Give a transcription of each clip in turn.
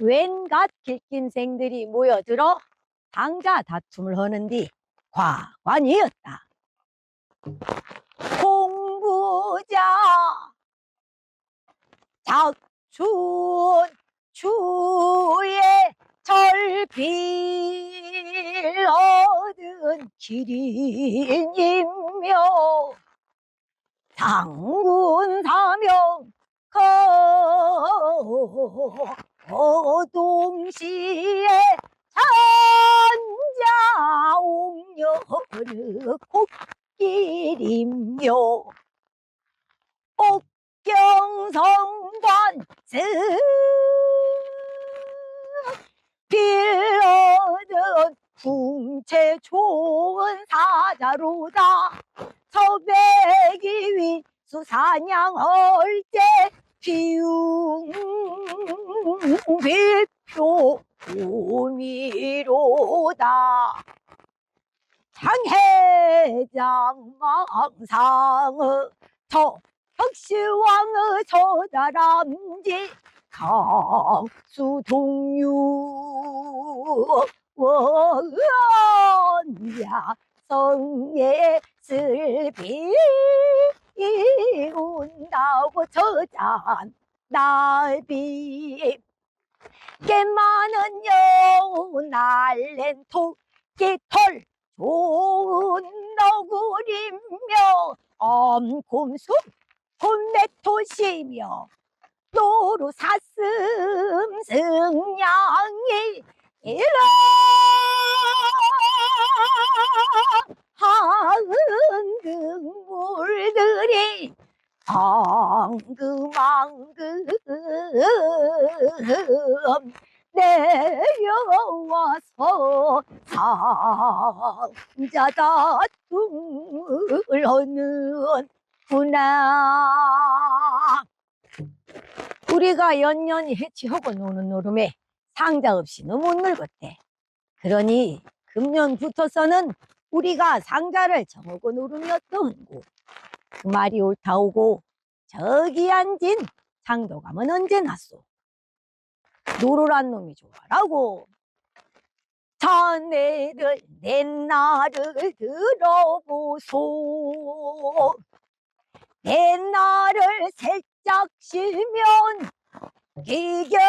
웬갓 길김생들이 모여들어 당자 다툼을 하는디 과관이었다. 공부자 작춘 주의 절필 얻은 기린이며 장군 사명 거 동시에 산자 옥녀르 꽃길이며 옥경성관 쓱 빌어든 궁채 좋은 사자로다. 서백이 위 수사냥할 때 비웅 빌표 오미로다. 장해장 망상의 저 혁시왕의 저다람쥐 강수 동유 원야. 성예 슬비 온다고 저잔 나비 여우 날랜 토끼털 좋은 너구리며 엄곰수 곤매토시며 노루 사슴 승냥이 이라 앙금앙금 내려와서 상자 다툼을 하는구나. 우리가 연년이 해치하고 노는 노름에 상자 없이는 못 늙었대. 그러니 금년부터서는 우리가 상자를 정하고 노름이었던고 그 말이 옳다오고 저기 앉은 상도감은 언제 났소? 노로란 놈이 좋아라고. 자네들 내 날을 들어보소. 내 날을 살짝 쉬면 기경상천.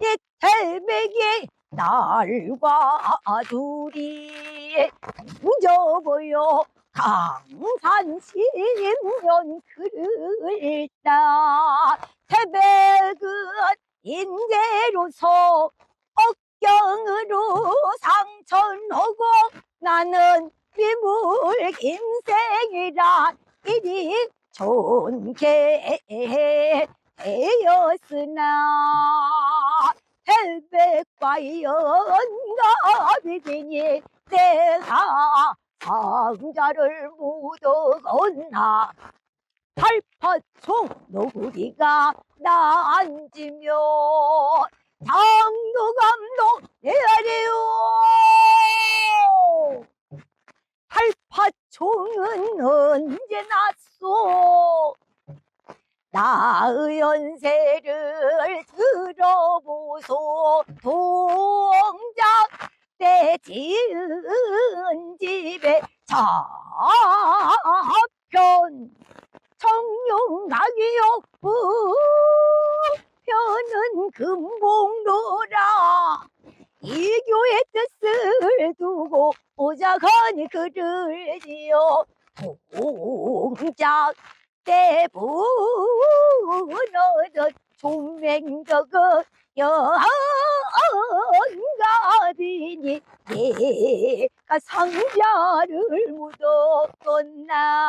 이 텔백이 날과 둘이 무져보여 강산시면 글다 태백은 인재로서 억경으로 상천하고 나는 비물 인생이라 이리 존게 되었으나 헬백과 연갑이기니 내가 상자를 묻어건나 팔파총 노구리가 나앉으며 장도감도 내아래요 팔파총은 언제 났소? 나의 연세를 들어보소. 동작 때 지은 집에 자편 청룡나기요 우편은 금봉로라. 이 교의 뜻을 두고 오자거니 글을 지어 동작 때부너던 총맹덕의 영가비니 내가 상자를 묻었건나